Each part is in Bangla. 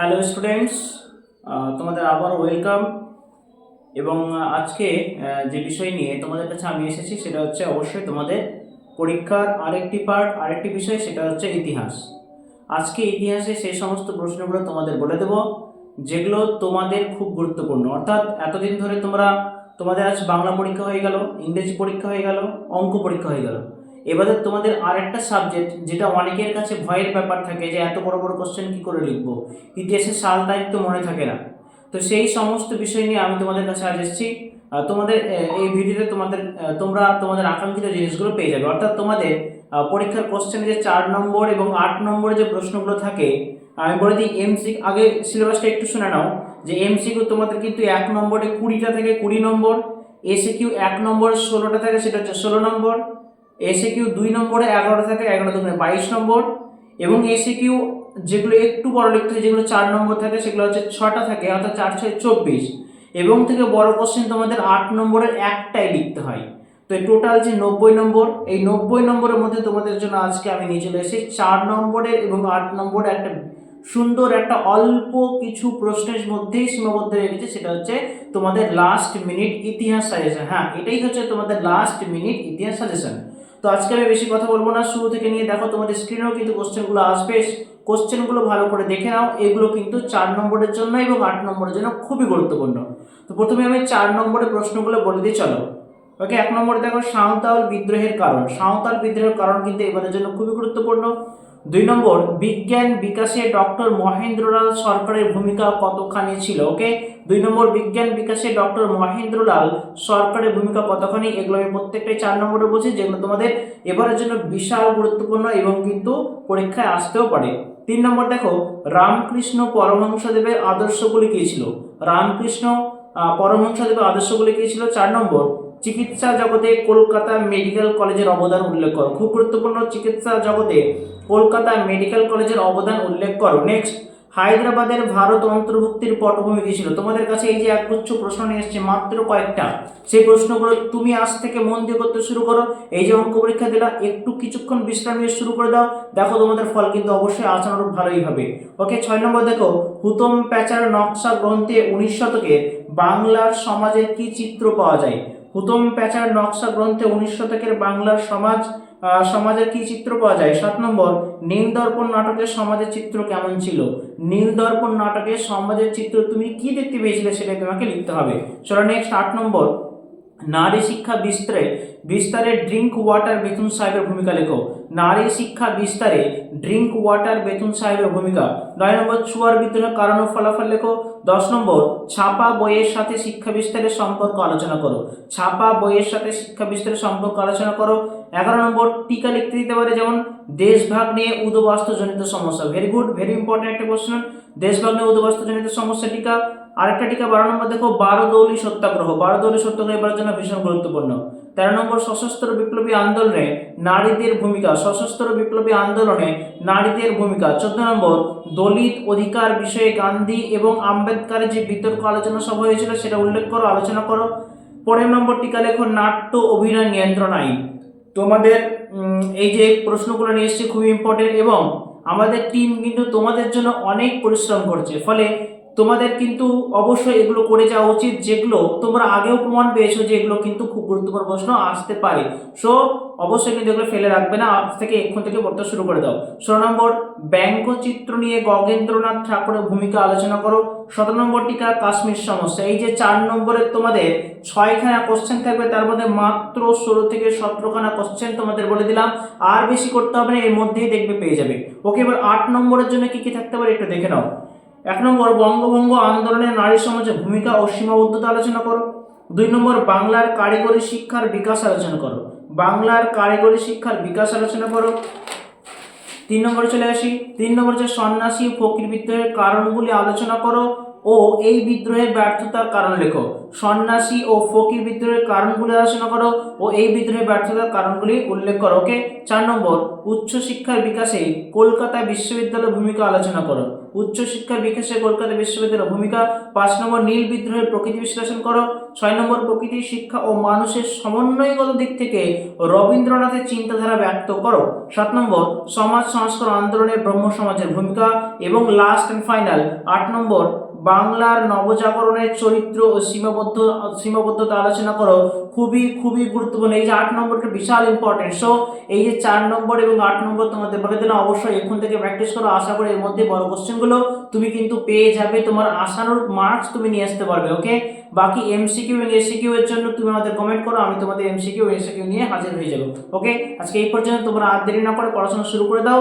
হ্যালো স্টুডেন্টস তোমাদের আবার ওয়েলকাম এবং আজকে যে বিষয় নিয়ে তোমাদের কাছে আমি এসেছি সেটা হচ্ছে অবশ্যই তোমাদের পরীক্ষার আরেকটি পার্ট আরেকটি বিষয়, সেটা হচ্ছে ইতিহাস। আজকে ইতিহাসে সেই সমস্ত প্রশ্নগুলো তোমাদের বলে দেব, যেগুলো তোমাদের খুব গুরুত্বপূর্ণ। অর্থাৎ এতদিন ধরে তোমরা, তোমাদের আজ বাংলা পরীক্ষা হয়ে গেল, ইংরেজি পরীক্ষা হয়ে গেল, অঙ্ক পরীক্ষা হয়ে গেল। এবারে তোমাদের আরেকটা সাবজেক্ট যেটা অনেকের কাছে ভয়ের ব্যাপার থাকে যে এত বড় বড় কোশ্চেন কি করে লিখব? ইতিহাসের সাল তারিখ তো মনে থাকে না। তো সেই সমস্ত বিষয় নিয়ে আমি তোমাদের কাছে আজ এসেছি। তোমাদের এই ভিডিওতে তোমাদের তোমরা তোমাদের আকাঙ্ক্ষিত জিনিসগুলো পেয়ে যাবে। অর্থাৎ তোমাদের পরীক্ষার কোশ্চেনে যে চার নম্বর এবং আট নম্বরে যে প্রশ্নগুলো থাকে, আমি বলে দিই এমসি আগে সিলেবাসটা একটু শুনে নাও। যে এমসিকিউ তোমাদের কিন্তু এক নম্বরে কুড়িটা থেকে কুড়ি নম্বর এসে কিউ এক নম্বরে, ষোলোটা থাকে সেটা হচ্ছে ষোলো নম্বর এসে কিউ দুই নম্বরে এগারোটা থাকে এগারো দুগুণে বাইশ নম্বর, এবং এসে কিউ যেগুলো একটু বড় লিখতে হয়, যেগুলো চার নম্বর থাকে, সেগুলো হচ্ছে ছটা থাকে, অর্থাৎ চার ছয় চব্বিশ। এবং থেকে বড় কোশ্চেন তোমাদের আট নম্বরের একটাই লিখতে হয়। তো টোটাল যে নব্বই নম্বর, এই নব্বই নম্বরের মধ্যে তোমাদের জন্য আজকে আমি নিয়ে চলে এসেছি। চার নম্বরের এবং আট নম্বরের একটা সুন্দর একটা অল্প কিছু প্রশ্নের মধ্যেই সীমাবদ্ধ রেখেছে সেটা হচ্ছে তোমাদের লাস্ট মিনিট ইতিহাস সাজেশন হ্যাঁ এটাই হচ্ছে তোমাদের লাস্ট মিনিট ইতিহাস সাজেশন তো আজকে আমি বেশি কথা বলব না। শুরু থেকে নিয়ে দেখো তোমাদের স্ক্রিনেও কিন্তু কোশ্চেনগুলো আসবে। কোশ্চেনগুলো ভালো করে দেখে নাও। এগুলো কিন্তু চার নম্বরের জন্য এবং আট নম্বরের জন্য খুবই গুরুত্বপূর্ণ। তো প্রথমে আমি চার নম্বরের প্রশ্নগুলো বলে দিই, চলো। ওকে এক নম্বরে দেখো সাঁওতাল বিদ্রোহের কারণ। সাঁওতাল বিদ্রোহের কারণ কিন্তু এবারের জন্য খুবই গুরুত্বপূর্ণ। দুই নম্বর, বিজ্ঞান বিকাশে ডক্টর মহেন্দ্রলাল সরকারের ভূমিকা কতখানি ছিল? ওকে? দুই নম্বর, বিজ্ঞান বিকাশে ডক্টর মহেন্দ্রলাল সরকারের ভূমিকা কতখানি? এগুলো আমি প্রত্যেকটাই চার নম্বরে বলছি, যেগুলো তোমাদের এবারের জন্য বিশাল গুরুত্বপূর্ণ এবং কিন্তু পরীক্ষায় আসতেও পারে। তিন নম্বর, দেখো, রামকৃষ্ণ পরমহংসদেবের আদর্শগুলি কী ছিল? রামকৃষ্ণ পরমহংসদেবের আদর্শগুলি কী ছিল? চার নম্বর চিকিৎসা জগতে কলকাতা মেডিকেল কলেজের অবদান উল্লেখ করো। খুব গুরুত্বপূর্ণ চিকিৎসা জগতে কলকাতা মেডিকেল কলেজের অবদান উল্লেখ করো। নেক্সট হায়দ্রাবাদের ভারত অন্তর্ভুক্তির পটভূমি কী ছিল? তোমাদের কাছে এই যে একগুচ্ছ প্রশ্ন নিয়ে এসছে, মাত্র কয়েকটা। সেই প্রশ্নগুলো তুমি আজ থেকে মন দিয়ে করতে শুরু করো। এই যে অঙ্ক পরীক্ষা দিলা, একটু কিছুক্ষণ বিশ্রাম নিয়ে শুরু করে দাও। দেখো তোমাদের ফল কিন্তু অবশ্যই আশানুরূপ ভালোই হবে। ওকে, ছয় নম্বর দেখো, হুতম প্যাচার নকশা গ্রন্থে উনিশ শতকে বাংলার সমাজের কি চিত্র পাওয়া যায়? হুতম প্যাচার নকশা গ্রন্থে উনিশ শতকের বাংলার সমাজ সমাজের কি চিত্র পাওয়া যায়? সাত নম্বর নীল দর্পণ নাটকের সমাজের চিত্র কেমন ছিল? নীল দর্পণ নাটকের সমাজের চিত্র তুমি কি দেখতে পেয়েছিলে সেটা তোমাকে লিখতে হবে। চলো নেক্সট আট নম্বর নারী শিক্ষা বিস্তারে বিস্তারে ড্রিঙ্ক ওয়াটার বেতুন সাহেবের ভূমিকা লেখো। নারী শিক্ষা বিস্তারে ড্রিঙ্ক ওয়াটার বেতুন সাহেবের ভূমিকা। নয় নম্বর চুয়ার বিদ্রোহের কারণ ও ফলাফল লেখো। দশ নম্বর, ছাপা বইয়ের সাথে শিক্ষা বিস্তারের সম্পর্ক আলোচনা করো। ছাপা বইয়ের সাথে শিক্ষা বিস্তারের সম্পর্ক আলোচনা করো। এগারো নম্বর, টিকা লিখতে দিতে পারে যেমন দেশভাগ নিয়ে উদবাস্তুজনিত সমস্যা। ভেরি গুড ভেরি ইম্পর্টেন্ট একটা কোশ্চেন দেশভাগ নিয়ে উদবাস্তুজনিত সমস্যা টিকা। আরেকটা টিকা বারো নম্বর দেখো, বারো দৌলি সত্যাগ্রহ। বারো দৌলি সত্যাগ্রহ এবার জন্য ভীষণ গুরুত্বপূর্ণ। তেরো নম্বর, সশস্ত্র বিপ্লবী আন্দোলনে নারীদের ভূমিকা। সশস্ত্র বিপ্লবী আন্দোলনে নারীদের ভূমিকা। চোদ্দ নম্বর, দলিত অধিকার বিষয়ে গান্ধী এবং আম্বেদকারের যে বিতর্ক আলোচনা সভা হয়েছিল সেটা উল্লেখ করো, আলোচনা করো। পরের নম্বর টিকা লেখো, নাট্য অভিনয় নিয়ন্ত্রণ আইন। তোমাদের এই যে প্রশ্নগুলো নিয়ে এসছে খুবই ইম্পর্টেন্ট এবং আমাদের টিম কিন্তু তোমাদের জন্য অনেক পরিশ্রম করছে। ফলে তোমাদের কিন্তু অবশ্যই এগুলো করে যাওয়া উচিত, যেগুলো তোমরা আগেও প্রমাণ পেয়েছ যে এগুলো কিন্তু খুব গুরুত্বপূর্ণ প্রশ্ন আসতে পারে। সো অবশ্যই কিন্তু এগুলো ফেলে রাখবে না, আজ থেকে এক্ষণ থেকে পড়তে শুরু করে দাও। ষোলো নম্বর ব্যঙ্গচিত্র নিয়ে গগেন্দ্রনাথ ঠাকুরের ভূমিকা আলোচনা করো। সতেরো নম্বর টিকা, কাশ্মীর সমস্যা। এই যে চার নম্বরের তোমাদের ছয়খানা কোশ্চেন থাকবে, তার মধ্যে মাত্র ষোলো থেকে সতেরোখানা কোশ্চেন তোমাদের বলে দিলাম। আর বেশি করতে হবে না, এর মধ্যেই দেখবে পেয়ে যাবে। ওকে এবার আট নম্বরের জন্য কি কি থাকতে পারে একটু দেখে নাও। এক নম্বর, বঙ্গভঙ্গ আন্দোলনে নারী সমাজের ভূমিকা ও সীমাবদ্ধতা আলোচনা করো। দুই নম্বর, বাংলার কারিগরি শিক্ষার বিকাশ আলোচনা করো। বাংলার কারিগরি শিক্ষার বিকাশ আলোচনা করো। তিন নম্বরে চলে আসি। তিন নম্বর যে সন্ন্যাসী ফকির বিদ্রোহের কারণগুলি আলোচনা করো। ও এই বিদ্রোহের ব্যর্থতার কারণ লেখো। সন্ন্যাসী ও ফকির বিদ্রোহের কারণগুলি আলোচনা করো ও এই বিদ্রোহের ব্যর্থতার কারণগুলি উল্লেখ করো, ওকে? চার নম্বর উচ্চশিক্ষার বিকাশে কলকাতা বিশ্ববিদ্যালয়ের ভূমিকা আলোচনা করো। উচ্চশিক্ষার বিকাশে কলকাতা বিশ্ববিদ্যালয়ের ভূমিকা। পাঁচ নম্বর, নীল বিদ্রোহের প্রকৃতি বিশ্লেষণ করো। ছয় নম্বর প্রকৃতি শিক্ষা ও মানুষের সমন্বয়গত দিক থেকে রবীন্দ্রনাথের চিন্তাধারা ব্যক্ত করো। সাত নম্বর, সমাজ সংস্কার আন্দোলনে ব্রহ্ম সমাজের ভূমিকা। এবং লাস্ট অ্যান্ড ফাইনাল আট নম্বর বাংলার নবজাগরণের চরিত্র ও সীমাবদ্ধ সীমাবদ্ধতা আলোচনা করো, খুবই খুবই গুরুত্বপূর্ণ। এই যে আট নম্বরটা বিশাল ইম্পর্টেন্ট সো এই যে চার নম্বর এবং আট নম্বর তোমাদের বলে দিলাম, অবশ্যই এখন থেকে প্র্যাকটিস করো। আশা করি এর মধ্যে বড় কোশ্চেনগুলো তুমি কিন্তু পেয়ে যাবে। তোমার আশানুরূপ মার্কস তুমি নিয়ে আসতে পারবে ওকে বাকি এমসিকিউ এবং এসিকিউ এর জন্য তুমি আমাদের কমেন্ট করো, আমি তোমাদের এমসিকিউ এসিকিউ নিয়ে হাজির হয়ে যাব ওকে আজকে এই পর্যন্ত তোমরা আর দেরি না করে পড়াশোনা শুরু করে দাও।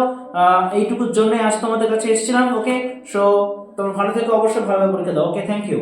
এইটুকুর জন্যই আজ তোমাদের কাছে এসেছিলাম ওকে সো তোমরা ভালো থেকে অবশ্যই ভালোভাবে পরীক্ষা দাও। Okay thank you